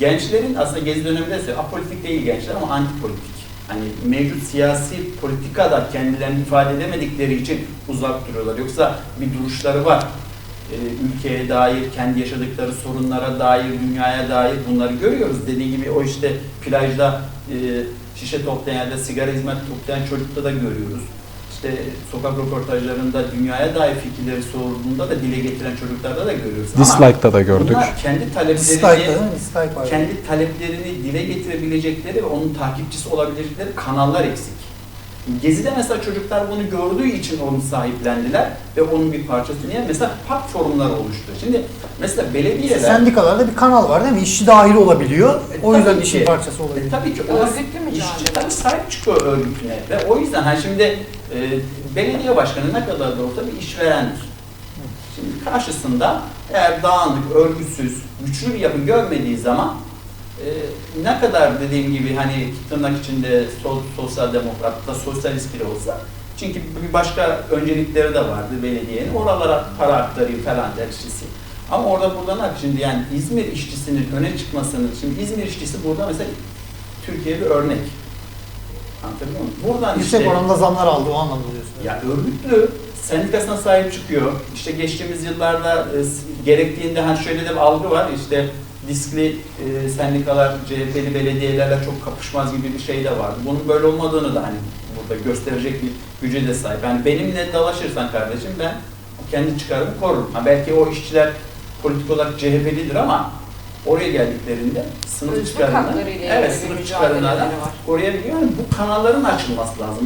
Gençlerin aslında gezi döneminde ise apolitik değil gençler ama antipolitik. Hani mevcut siyasi politikada kendilerini ifade edemedikleri için uzak duruyorlar. Yoksa bir duruşları var. Ee, ülkeye dair, kendi yaşadıkları sorunlara dair, dünyaya dair bunları görüyoruz. Dediği gibi o işte plajda e, şişe toplayan ya da sigara hizmet toplayan çocukta da görüyoruz. İşte sokak röportajlarında dünyaya dair fikirleri sorduğunda da dile getiren çocuklarda da görüyoruz. Dislike'da da gördük. Bunlar kendi taleplerini, kendi taleplerini dile getirebilecekleri ve onun takipçisi olabilecekleri kanallar eksik. Gezi'de mesela çocuklar bunu gördüğü için onu sahiplendiler ve onun bir parçası. Niye? Mesela park forumları oluştu. Şimdi mesela belediyeler... Sendikalarda bir kanal var değil mi? İşçi de ayrı olabiliyor. E, o yüzden tabii işin ki. parçası E, olabiliyor. tabii ki o Örgütlü mü işçi tabii sahip çıkıyor örgütüne ve o yüzden hani şimdi e, belediye başkanı ne kadar da olsa bir işverendir. Şimdi karşısında eğer dağınık, örgütsüz, güçlü bir yapı görmediği zaman e, ne kadar dediğim gibi hani tırnak içinde sol, sosyal demokrat da sosyalist bile olsa çünkü bir başka öncelikleri de vardı belediyenin. Oralara para aktarıyor falan der işçisi. Ama orada burada ne yapıyor? Şimdi yani İzmir işçisinin öne çıkmasının, şimdi İzmir işçisi burada mesela Türkiye bir örnek. Anlatabiliyor muyum? Buradan Yüksek işte, oranda zamlar aldı o anlamda diyorsun. ya örgütlü sendikasına sahip çıkıyor. İşte geçtiğimiz yıllarda e, gerektiğinde hani şöyle de bir algı var işte diskli e, sendikalar CHP'li belediyelerle çok kapışmaz gibi bir şey de vardı. Bunun böyle olmadığını da hani burada gösterecek bir güce de sahip. Yani benimle dalaşırsan kardeşim ben kendi çıkarımı korurum. Ha belki o işçiler politik olarak CHP'lidir ama oraya geldiklerinde sınıf haklarıyla evet sınıf mücadeleleri var. koruyabiliyor. Yani bu kanalların açılması lazım.